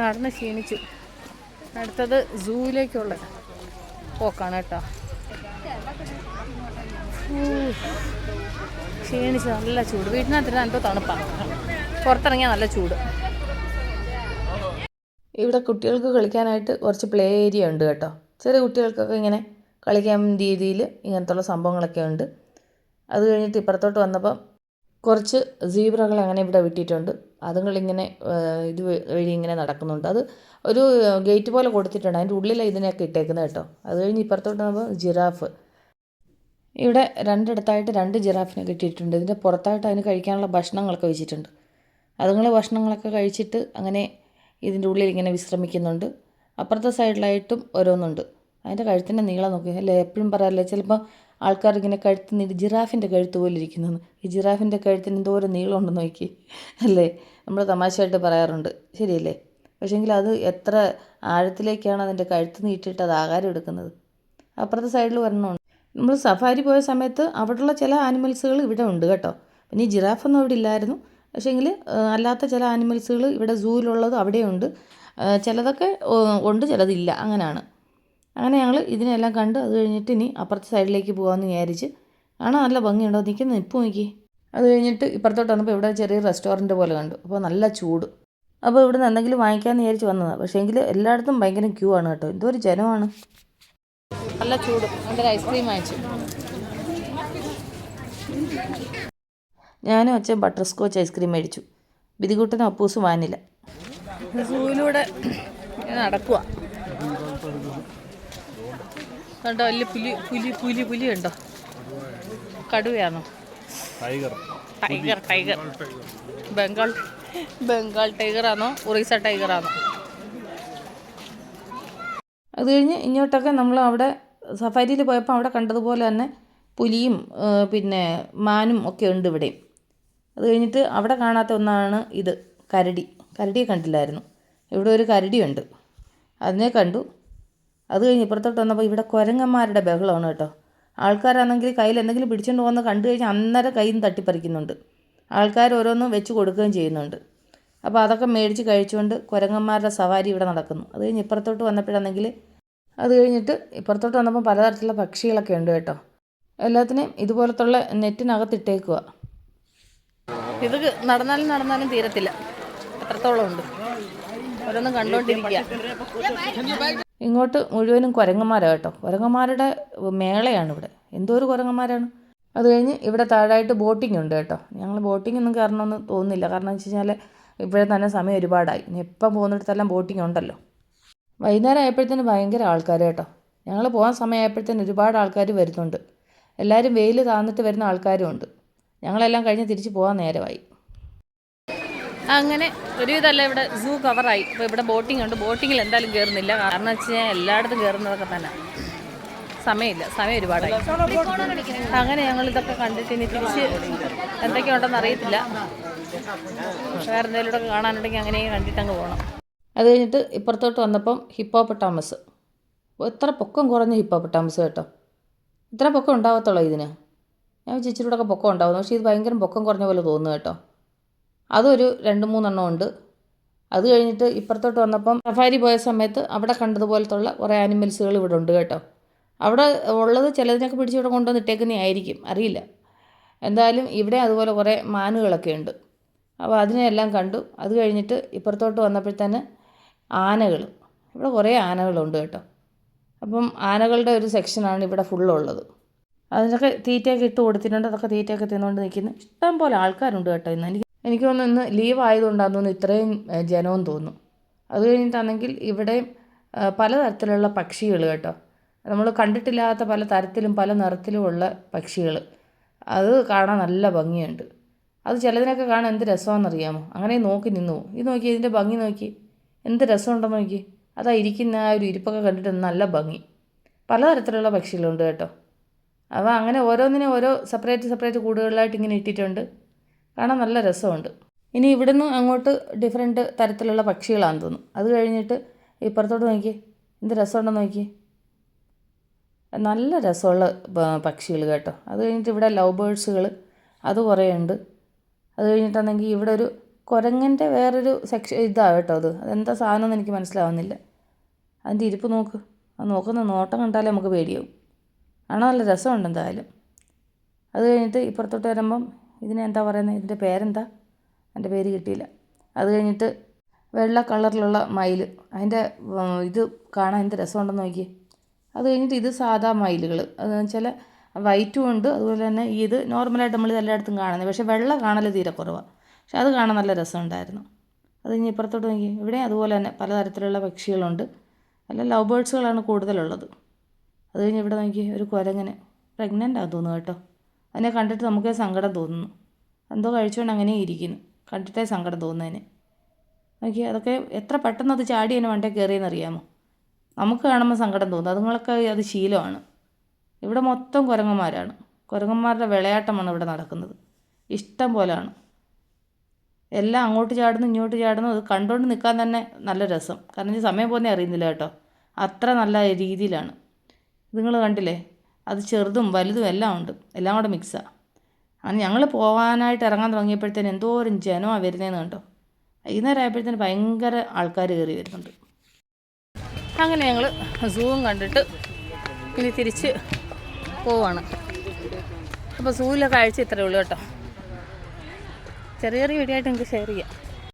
നടന്ന് ക്ഷീണിച്ചു. അടുത്തത് സൂവിലേക്കുള്ള പോക്കാണ് കേട്ടോ. ക്ഷീണിച്ചു നല്ല ചൂട്. വീട്ടിനകത്തിരുന്ന് എന്തോ തണുപ്പാണ് പുറത്തിറങ്ങിയാൽ നല്ല ചൂട്. ഇവിടെ കുട്ടികൾക്ക് കളിക്കാനായിട്ട് കുറച്ച് പ്ലേ ഏരിയ ഉണ്ട് കേട്ടോ. ചെറിയ കുട്ടികൾക്കൊക്കെ ഇങ്ങനെ കളിക്കാൻ രീതിയിൽ ഇങ്ങനത്തുള്ള സംഭവങ്ങളൊക്കെ ഉണ്ട്. അത് കഴിഞ്ഞിട്ട് ഇപ്പുറത്തോട്ട് വന്നപ്പം കുറച്ച് സീബ്രകൾ അങ്ങനെ ഇവിടെ വിട്ടിട്ടുണ്ട് അതുങ്ങളിങ്ങനെ ഇത് വഴി ഇങ്ങനെ നടക്കുന്നുണ്ട്. അത് ഒരു ഗേറ്റ് പോലെ കൊടുത്തിട്ടുണ്ട്. അതിന്റെ ഉള്ളിലാണ് ഇതിനെയൊക്കെ ഇട്ടേക്കുന്നത് കേട്ടോ. അത് കഴിഞ്ഞ് ഇപ്പുറത്തോട്ട് നമ്മൾ ജിറാഫ്. ഇവിടെ രണ്ടിടത്തായിട്ട് രണ്ട് ജിറാഫിനെ കിട്ടിയിട്ടുണ്ട്. ഇതിന്റെ പുറത്തായിട്ട് അതിന് കഴിക്കാനുള്ള ഭക്ഷണങ്ങളൊക്കെ വെച്ചിട്ടുണ്ട്. അതുങ്ങൾ ഭക്ഷണങ്ങളൊക്കെ കഴിച്ചിട്ട് അങ്ങനെ ഇതിന്റെ ഉള്ളിൽ ഇങ്ങനെ വിശ്രമിക്കുന്നുണ്ട്. അപ്പുറത്തെ സൈഡിലായിട്ടും ഓരോന്നുണ്ട്. അതിന്റെ കഴുത്തിന്റെ നീളം നോക്കി. അല്ലേ എപ്പോഴും പറയാറില്ലേ ചിലപ്പോൾ ആൾക്കാർ ഇങ്ങനെ കഴുത്ത് നീട്ടി ജിറാഫിന്റെ കഴുത്ത് പോലെ ഇരിക്കുന്നു ഈ ജിറാഫിന്റെ കഴുത്തിന് എന്തോരം നീളമുണ്ടെന്ന് നോക്കി. അല്ലേ? നമ്മൾ തമാശയായിട്ട് പറയാറുണ്ട്. ശരിയല്ലേ? പക്ഷേങ്കിൽ അത് എത്ര ആഴത്തിലേക്കാണ് അതിന്റെ കഴുത്ത് നീട്ടിയിട്ട് അത് ആഹാരം എടുക്കുന്നത്? അപ്പുറത്തെ സൈഡിൽ വരണമുണ്ട് നമ്മൾ സഫാരി പോയ സമയത്ത് അവിടെയുള്ള ചില ആനിമൽസുകൾ ഇവിടെ ഉണ്ട് കേട്ടോ. പിന്നെ ഈ ജിറാഫൊന്നും അവിടെ ഇല്ലായിരുന്നു. പക്ഷേങ്കിൽ അല്ലാത്ത ചില ആനിമൽസുകൾ ഇവിടെ സൂവിലുള്ളത് അവിടെയുണ്ട്. ചിലതൊക്കെ ഉണ്ട് ചിലതില്ല. അങ്ങനെയാണ് അങ്ങനെ ഞങ്ങൾ ഇതിനെല്ലാം കണ്ട് അത് കഴിഞ്ഞിട്ട് ഇനി അപ്പുറത്തെ സൈഡിലേക്ക് പോകാമെന്ന് വിചാരിച്ച് കാണാൻ നല്ല ഭംഗിയുണ്ടോ? നിൽക്കുന്ന നിപ്പ് നോക്കി. അത് കഴിഞ്ഞിട്ട് ഇപ്പുറത്തോട്ട് വന്നപ്പോൾ ഇവിടെ ചെറിയ റെസ്റ്റോറന്റ് പോലെ കണ്ടു. അപ്പോൾ നല്ല ചൂട്. അപ്പോൾ ഇവിടെ നിന്ന് എന്തെങ്കിലും വാങ്ങിക്കാമെന്ന് വിചാരിച്ച് വന്നതാണ് പക്ഷേ എങ്കിൽ എല്ലായിടത്തും ഭയങ്കര ക്യൂ ആണ് കേട്ടോ. എന്തോ ഒരു ജനമാണ്. നല്ല ചൂട്. എന്റെ ഐസ്ക്രീം വാങ്ങിച്ചു ഞാനും അച്ഛൻ ബട്ടർ സ്കോച്ച് ഐസ്ക്രീം മേടിച്ചു. ബിദികുട്ടനും അപ്പൂസും വാനില്ല സൂയിലൂടെ നടക്കുക കണ്ടോ വലിയ പുലി പുലി പുലി പുലി ഉണ്ടോ കടുവയാണോ? Tiger. Tiger tiger. Bengal Bengal ടൈഗറാണോ Orissa ടൈഗറാണോ അത് കഴിഞ്ഞ് ഇങ്ങോട്ടൊക്കെ നമ്മൾ അവിടെ സഫാരിയിൽ പോയപ്പോൾ അവിടെ കണ്ടതുപോലെ തന്നെ പുലിയും പിന്നെ മാനും ഒക്കെ ഉണ്ട് ഇവിടെ. അത് കഴിഞ്ഞിട്ട് അവിടെ കാണാത്ത ഒന്നാണ് ഇത് കരടി. കരടിയെ കണ്ടില്ലായിരുന്നു. ഇവിടെ ഒരു കരടിയുണ്ട്. അതിനെ കണ്ടു. അത് കഴിഞ്ഞ് ഇപ്പുറത്തോട്ട് വന്നപ്പോൾ ഇവിടെ കുരങ്ങന്മാരുടെ ബഹളമാണ് കേട്ടോ. ആൾക്കാരാണെങ്കിൽ കയ്യിൽ എന്തെങ്കിലും പിടിച്ചുകൊണ്ട് പോകുന്ന കണ്ടു കഴിഞ്ഞാൽ അന്നേരം കയ്യിൽ നിന്ന് തട്ടിപ്പറിക്കുന്നുണ്ട്. ആൾക്കാർ ഓരോന്നും വെച്ച് കൊടുക്കുകയും ചെയ്യുന്നുണ്ട്. അപ്പോൾ അതൊക്കെ മേടിച്ച് കഴിച്ചുകൊണ്ട് കുരങ്ങന്മാരുടെ സവാരി ഇവിടെ നടക്കുന്നു. അത് കഴിഞ്ഞ് ഇപ്പുറത്തോട്ട് വന്നപ്പോഴാണെങ്കിൽ അത് കഴിഞ്ഞിട്ട് ഇപ്പുറത്തോട്ട് വന്നപ്പോൾ പലതരത്തിലുള്ള പക്ഷികളൊക്കെ ഉണ്ട് കേട്ടോ. എല്ലാത്തിനെയും ഇതുപോലത്തുള്ള നെറ്റിനകത്തിട്ടേക്കുക ഇത് നടന്നാലും നടന്നാലും തീരത്തില്ല. അത്രത്തോളം ഉണ്ട്. ഓരോന്നും കണ്ടുകൊണ്ടിരിക്കുക ഇങ്ങോട്ട് മുഴുവനും കുരങ്ങന്മാരാണ് കേട്ടോ. കുരങ്ങന്മാരുടെ മേളയാണ് ഇവിടെ. എന്തോ ഒരു കുരങ്ങന്മാരാണ്. അത് കഴിഞ്ഞ് ഇവിടെ താഴായിട്ട് ബോട്ടിംഗ് ഉണ്ട് കേട്ടോ. ഞങ്ങൾ ബോട്ടിംഗ് ഒന്നും കയറണമെന്ന് തോന്നുന്നില്ല. കാരണം എന്ന് വെച്ച് കഴിഞ്ഞാൽ ഇവിടെ തന്നെ സമയം ഒരുപാടായി. ഇനി എപ്പം പോകുന്നിടത്തെല്ലാം ബോട്ടിംഗ് ഉണ്ടല്ലോ. വൈകുന്നേരം ആയപ്പോഴത്തേന് ഭയങ്കര ആൾക്കാർ കേട്ടോ. ഞങ്ങൾ പോകാൻ സമയമായപ്പോഴത്തേന് ഒരുപാട് ആൾക്കാർ വരുന്നുണ്ട്. എല്ലാവരും വെയിൽ താന്നിട്ട് വരുന്ന ആൾക്കാരും ഉണ്ട്. ഞങ്ങളെല്ലാം കഴിഞ്ഞ് തിരിച്ച് പോകാൻ നേരമായി. അങ്ങനെ ഒരു ഒരുവിധമല്ല ഇവിടെ സൂ കവറായി ഇപ്പോൾ ഇവിടെ ബോട്ടിംഗ് ഉണ്ട്. ബോട്ടിങ്ങിൽ എന്തായാലും കയറുന്നില്ല കാരണം വെച്ച് കഴിഞ്ഞാൽ എല്ലായിടത്തും കയറുന്നതൊക്കെ തന്നെ. സമയമില്ല. സമയം ഒരുപാടായി. അങ്ങനെ ഞങ്ങൾ ഇതൊക്കെ കണ്ടിട്ട് ഇനി തിരിച്ച് എന്തൊക്കെയുണ്ടെന്ന് അറിയത്തില്ല. വേറെ എന്തെങ്കിലും ഒക്കെ കാണാനുണ്ടെങ്കിൽ അങ്ങനെ കണ്ടിട്ട് അങ്ങ് പോകണം അത് കഴിഞ്ഞിട്ട് ഇപ്പുറത്തോട്ട് വന്നപ്പം ഹിപ്പോപ്പൊട്ടാമസ് എത്ര പൊക്കം കുറഞ്ഞ ഹിപ്പോപ്പൊട്ടാമസ് കേട്ടോ. ഇത്ര പൊക്കം ഉണ്ടാവത്തുള്ളൂ ഇതിന്? ഞാൻ ചേച്ചിയുടെ ഒക്കെ പൊക്കം ഉണ്ടാവുന്നു പക്ഷേ ഇത് ഭയങ്കര പൊക്കം കുറഞ്ഞ പോലെ തോന്നുന്നു കേട്ടോ. അതൊരു രണ്ട് മൂന്നെണ്ണം ഉണ്ട്. അത് കഴിഞ്ഞിട്ട് ഇപ്പുറത്തോട്ട് വന്നപ്പം സഫാരി പോയ സമയത്ത് അവിടെ കണ്ടതുപോലത്തുള്ള കുറേ ആനിമൽസുകൾ ഇവിടെ ഉണ്ട് കേട്ടോ. അവിടെ ഉള്ളത് ചിലതിനൊക്കെ പിടിച്ച് ഇവിടെ കൊണ്ടുവന്ന് ഇട്ടേക്കുന്നതായിരിക്കും അറിയില്ല. എന്തായാലും ഇവിടെ അതുപോലെ കുറേ മാനുകളൊക്കെ ഉണ്ട്. അപ്പോൾ അതിനെയെല്ലാം കണ്ടു. അത് കഴിഞ്ഞിട്ട് ഇപ്പുറത്തോട്ട് വന്നപ്പോഴത്തേന് ആനകൾ. ഇവിടെ കുറേ ആനകളുണ്ട് കേട്ടോ. അപ്പം ആനകളുടെ ഒരു സെക്ഷനാണ് ഇവിടെ ഫുള്ളുള്ളത്. അതിനൊക്കെ തീറ്റയൊക്കെ ഇട്ട് കൊടുത്തിട്ടുണ്ട്. അതൊക്കെ തീറ്റയൊക്കെ തിന്നുകൊണ്ട് നിൽക്കുന്നു. ഇഷ്ടം പോലെ ആൾക്കാരുണ്ട് കേട്ടോ ഇന്ന്. എനിക്ക് തോന്നുന്നു ഇന്ന് ലീവ് ആയതുകൊണ്ടാണെന്ന് തോന്നുന്നു ഇത്രയും ജനവും തോന്നുന്നു അത് കഴിഞ്ഞിട്ടാണെങ്കിൽ ഇവിടെ പലതരത്തിലുള്ള പക്ഷികൾ കേട്ടോ. നമ്മൾ കണ്ടിട്ടില്ലാത്ത പല തരത്തിലും പല നിറത്തിലുമുള്ള പക്ഷികൾ അത് കാണാൻ നല്ല ഭംഗിയുണ്ട്. അത് ചിലതിനൊക്കെ കാണാൻ എന്ത് രസമാണെന്നറിയാമോ? അങ്ങനെ നോക്കി നിന്നു പോകും ഇത് നോക്കി ഇതിന്റെ ഭംഗി നോക്കി. എന്ത് രസമുണ്ടെന്ന് നോക്കി. അതാ ഇരിക്കുന്ന ആ ഒരു ഇരിപ്പൊക്കെ കണ്ടിട്ട് നല്ല ഭംഗി. പലതരത്തിലുള്ള പക്ഷികളുണ്ട് കേട്ടോ. അപ്പോൾ അങ്ങനെ ഓരോന്നിനെ ഓരോ സെപ്പറേറ്റ് സെപ്പറേറ്റ് കൂടുകളിലായിട്ട് ഇങ്ങനെ ഇട്ടിട്ടുണ്ട്. കാണാൻ നല്ല രസമുണ്ട്. ഇനി ഇവിടുന്ന് അങ്ങോട്ട് ഡിഫറെന്റ് തരത്തിലുള്ള പക്ഷികളാണ് തോന്നുന്നു. അത് കഴിഞ്ഞിട്ട് ഇപ്പുറത്തോട്ട് നോക്കി എന്ത് രസമുണ്ടോ നോക്കി നല്ല രസമുള്ള പക്ഷികൾ കേട്ടോ. അത് കഴിഞ്ഞിട്ട് ഇവിടെ ലവ് ബേഴ്സുകൾ അത് കുറേ ഉണ്ട്. അത് കഴിഞ്ഞിട്ടാണെങ്കിൽ ഇവിടെ ഒരു കുരങ്ങന്റെ വേറൊരു സെക്ഷൻ ഇതാണ് കേട്ടോ അത്. അതെന്താ സാധനം എന്ന് എനിക്ക് മനസ്സിലാവുന്നില്ല. അതിന്റെ ഇരിപ്പ് നോക്ക്. അത് നോക്കുന്ന നോട്ടം കണ്ടാലേ നമുക്ക് പേടിയാവും. ആണോ നല്ല രസമുണ്ട് എന്തായാലും. അത് കഴിഞ്ഞിട്ട് ഇപ്പുറത്തോട്ട് വരുമ്പം ഇതിനെ എന്താ പറയുന്നത്? ഇതിന്റെ പേരെന്താ? എന്റെ പേര് കിട്ടിയില്ല. അത് കഴിഞ്ഞിട്ട് വെള്ള കളറിലുള്ള മയിൽ അതിന്റെ ഇത് കാണാൻ എന്ത് രസമുണ്ടെന്ന് നോക്കിയേ. അത് കഴിഞ്ഞിട്ട് ഇത് സാധാ മയിലുകൾ അതെന്ന് വെച്ചാൽ വൈറ്റും ഉണ്ട്. അതുപോലെ തന്നെ ഇത് നോർമലായിട്ട് നമ്മൾ എല്ലായിടത്തും കാണുന്നത്. പക്ഷേ വെള്ള കാണൽ തീരെ കുറവാണ് പക്ഷെ അത് കാണാൻ നല്ല രസമുണ്ടായിരുന്നു. അത് കഴിഞ്ഞ് ഇപ്പുറത്തോട്ട് നോക്കി ഇവിടെ അതുപോലെ തന്നെ പലതരത്തിലുള്ള പക്ഷികളുണ്ട്. അല്ല ലവ് ബേർഡ്സുകളാണ് കൂടുതലുള്ളത്. അത് കഴിഞ്ഞ് ഇവിടെ നോക്കി ഒരു കുരങ്ങനെ. പ്രഗ്നന്റ് ആണെന്ന് തോന്നുന്നു കേട്ടോ. അതിനെ കണ്ടിട്ട് നമുക്ക് സങ്കടം തോന്നുന്നു. എന്തോ കഴിച്ചുകൊണ്ട് അങ്ങനെ ഇരിക്കുന്നു. കണ്ടിട്ടേ സങ്കടം തോന്നുന്നതിന്. നോക്കി അതൊക്കെ എത്ര പെട്ടെന്ന് അത് ചാടി അതിന് വണ്ടേ കയറിയെന്ന് അറിയാമോ? നമുക്ക് കാണുമ്പോൾ സങ്കടം തോന്നും. അതുങ്ങളൊക്കെ അത് ശീലമാണ്. ഇവിടെ മൊത്തം കുരങ്ങന്മാരാണ്. കുരങ്ങന്മാരുടെ വിളയാട്ടമാണ് ഇവിടെ നടക്കുന്നത്. ഇഷ്ടം പോലെയാണ് എല്ലാം അങ്ങോട്ട് ചാടുന്നു ഇങ്ങോട്ട് ചാടുന്നു. അത് കണ്ടുകൊണ്ട് നിൽക്കാൻ തന്നെ നല്ല രസം. കാരണം സമയം പോകുന്നേ അറിയുന്നില്ല കേട്ടോ. അത്ര നല്ല രീതിയിലാണ്. നിങ്ങൾ കണ്ടില്ലേ? അത് ചെറുതും വലുതും എല്ലാം ഉണ്ട്. എല്ലാം കൂടെ മിക്സാണ് അങ്ങനെ ഞങ്ങൾ പോകാനായിട്ട് ഇറങ്ങാൻ തുടങ്ങിയപ്പോഴത്തേന് എന്തോരം ജനമാണ് വരുന്നതെന്ന് കണ്ടോ? വൈകുന്നേരം ആയപ്പോഴത്തേന് ഭയങ്കര ആൾക്കാർ കയറി വരുന്നുണ്ട്. അങ്ങനെ ഞങ്ങൾ സൂവും കണ്ടിട്ട് ഇനി തിരിച്ച് പോവാണ്. അപ്പോൾ സൂവിലെ കാഴ്ച ഇത്രയേ ഉള്ളൂ കേട്ടോ. ചെറിയ ചെറിയ വീഡിയോ ആയിട്ട് നിങ്ങൾക്ക് ഷെയർ ചെയ്യാം.